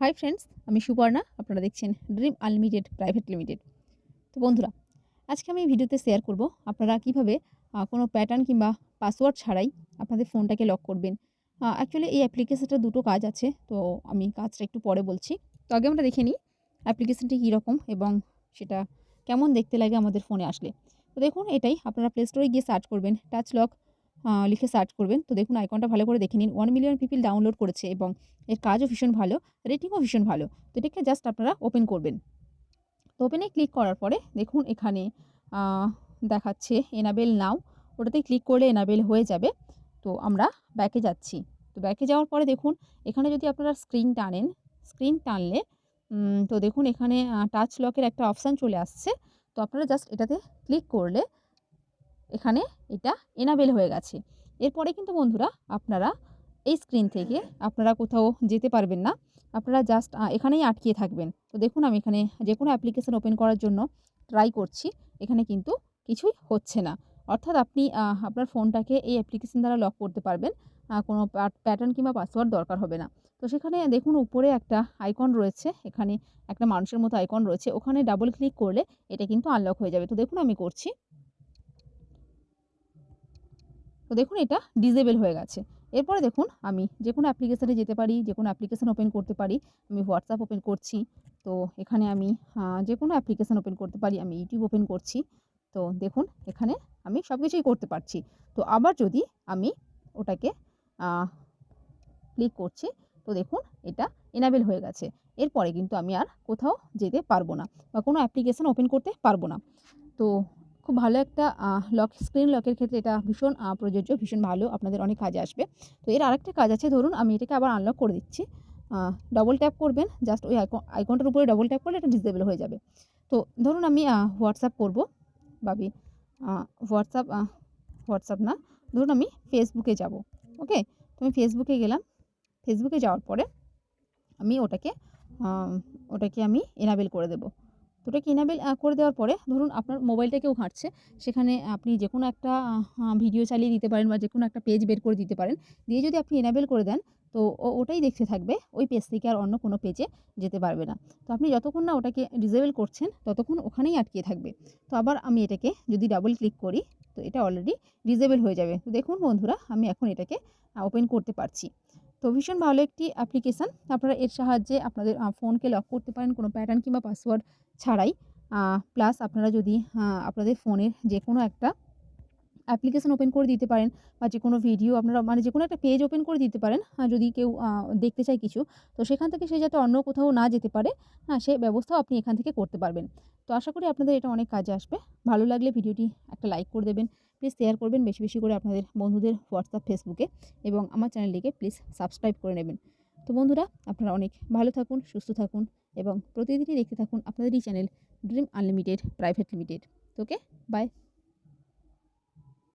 Hi friends, আমি সুপর্ণা আপনারা দেখছেন ড্রিম আনলিমিটেড প্রাইভেট লিমিটেড। তো বন্ধুরা, আজকে আমি ভিডিওতে শেয়ার করব আপনারা কীভাবে কোনো প্যাটার্ন কিংবা পাসওয়ার্ড ছাড়াই আপনাদের ফোনটাকে লক করবেন। অ্যাকচুয়ালি এই অ্যাপ্লিকেশনটা দুটো কাজ আছে, তো আমি কাজটা একটু পরে বলছি। তো আগে আমরা দেখে নিই অ্যাপ্লিকেশনটি কীরকম এবং সেটা কেমন দেখতে লাগে আমাদের ফোনে আসলে। তো দেখুন, এটাই আপনারা প্লে স্টোরে গিয়ে সার্চ করবেন টাচ লক লিখে সার্চ করবেন। তো দেখুন আইকনটা ভালো করে দেখে নিন। ওয়ান মিলিয়ন পিপিল ডাউনলোড করেছে এবং এর কাজও ভীষণ ভালো রেটিংও ভীষণ ভালো। তো এটাকে জাস্ট আপনারা ওপেন করবেন। তো ওপেনে ক্লিক করার পরে দেখুন এখানে দেখাচ্ছে এনাবেল নাও ওটাতে ক্লিক করলে এনাবেল হয়ে যাবে। তো আমরা ব্যাকে যাচ্ছি। তো ব্যাকে যাওয়ার পরে দেখুন, এখানে যদি আপনারা স্ক্রিন টানেন স্ক্রিন টানলে তো দেখুন এখানে টাচ লকের একটা অপশান চলে আসছে। তো আপনারা জাস্ট এটাতে ক্লিক করলে এখানে এটা এনাবেল হয়ে গেছে। এরপরে কিন্তু বন্ধুরা আপনারা এই স্ক্রিন থেকে আপনারা কোথাও যেতে পারবেন না। আপনারা জাস্ট এখানেই আটকিয়ে থাকবেন। তো দেখুন আমি এখানে যে কোনো অ্যাপ্লিকেশন ওপেন করার জন্য ট্রাই করছি। এখানে কিন্তু কিছুই হচ্ছে না। অর্থাৎ আপনি আপনার ফোনটাকে এই অ্যাপ্লিকেশান দ্বারা লক করতে পারবেন। কোনো প্যাটার্ন কিংবা পাসওয়ার্ড দরকার হবে না। তো সেখানে দেখুন উপরে একটা আইকন রয়েছে। এখানে একটা মানুষের মতো আইকন রয়েছে। ওখানে ডাবল ক্লিক করলে এটা কিন্তু আনলক হয়ে যাবে। তো দেখুন আমি করছি। তো দেখুন এটা ডিজেবল হয়ে গেছে। এরপরে দেখুন আমি যে কোনো অ্যাপ্লিকেশানে যেতে পারি, যে কোনো অ্যাপ্লিকেশান ওপেন করতে পারি। আমি হোয়াটসঅ্যাপ ওপেন করছি। তো এখানে আমি যে কোনো অ্যাপ্লিকেশান ওপেন করতে পারি। আমি ইউটিউব ওপেন করছি। তো দেখুন এখানে আমি সব কিছুই করতে পারছি। তো আবার যদি আমি ওটাকে ক্লিক করছি, তো দেখুন এটা এনাবেল হয়ে গেছে। এরপরে কিন্তু আমি আর কোথাও যেতে পারব না বা কোনো অ্যাপ্লিকেশান ওপেন করতে পারব না। তো খুব ভালো একটা লক স্ক্রিন লকের ক্ষেত্রে এটা ভীষণ প্রযোজ্য, ভীষণ ভালো আপনাদের অনেক কাজে আসবে। তো এর আরেকটা কাজ আছে, ধরুন আমি এটাকে আবার আনলক করে দিচ্ছি। ডবল ট্যাপ করবেন জাস্ট ওই আইকন আইকনটার উপরে ডবল ট্যাপ করলে এটা ডিসেবল হয়ে যাবে। তো ধরুন আমি হোয়াটসঅ্যাপ করব বাবি হোয়াটসঅ্যাপ হোয়াটসঅ্যাপ না, ধরুন আমি ফেসবুকে যাব ওকে তো আমি ফেসবুকে গেলাম ফেসবুকে যাওয়ার পরে আমি ওটাকে ওটাকে আমি এনাবেল করে দেবো। তো ওটাকে এনাবেল করে দেওয়ার পরে ধরুন আপনার মোবাইলটা কেউ ঘাঁটছে, সেখানে আপনি যে কোনো একটা ভিডিও চালিয়ে দিতে পারেন বা যে কোনো একটা পেজ বের করে দিতে পারেন, দিয়ে যদি আপনি এনাবেল করে দেন, তো ওটাই দেখতে থাকবে, ওই পেজ থেকে আর অন্য কোনো পেজে যেতে পারবে না। তো আপনি যতক্ষণ না ওটাকে ডিসেবল করছেন, ততক্ষণ ওখানেই আটকে থাকবে। তো আবার আমি এটাকে যদি ডাবল ক্লিক করি, তো এটা অলরেডি ডিসেবল হয়ে যাবে। তো দেখুন বন্ধুরা, আমি এখন এটাকে ওপেন করতে পারছি। তো ভীষণ ভালো একটি অ্যাপ্লিকেশান আপনারা এর সাহায্যে আপনাদের ফোনকে লক করতে পারেন, কোনো প্যাটার্ন কিংবা পাসওয়ার্ড ছাড়াই। প্লাস আপনারা যদি আপনাদের ফোনের যে কোনো একটা অ্যাপ্লিকেশান ওপেন করে দিতে পারেন বা যে কোনো ভিডিও আপনারা মানে যে কোনো একটা পেজ ওপেন করে দিতে পারেন যদি কেউ দেখতে চায় কিছু, তো সেখান থেকে সে যাতে অন্য কোথাও না যেতে পারে হ্যাঁ সে ব্যবস্থাও আপনি এখান থেকে করতে পারবেন। তো আশা করি আপনাদের এটা অনেক কাজে আসবে। ভালো লাগলে ভিডিওটি একটা লাইক করে দেবেন প্লিজ শেয়ার করবেন বেশি বেশি করে আপনাদের বন্ধুদের হোয়াটসঅ্যাপ ফেসবুকে এবং আমার চ্যানেলটিকে প্লিজ সাবস্ক্রাইব করে নেবেন। তো বন্ধুরা, আপনারা অনেক ভালো থাকুন, সুস্থ থাকুন এবং প্রতিদিনই দেখতে থাকুন আপনাদেরই channel Dream Unlimited Private Limited okay bye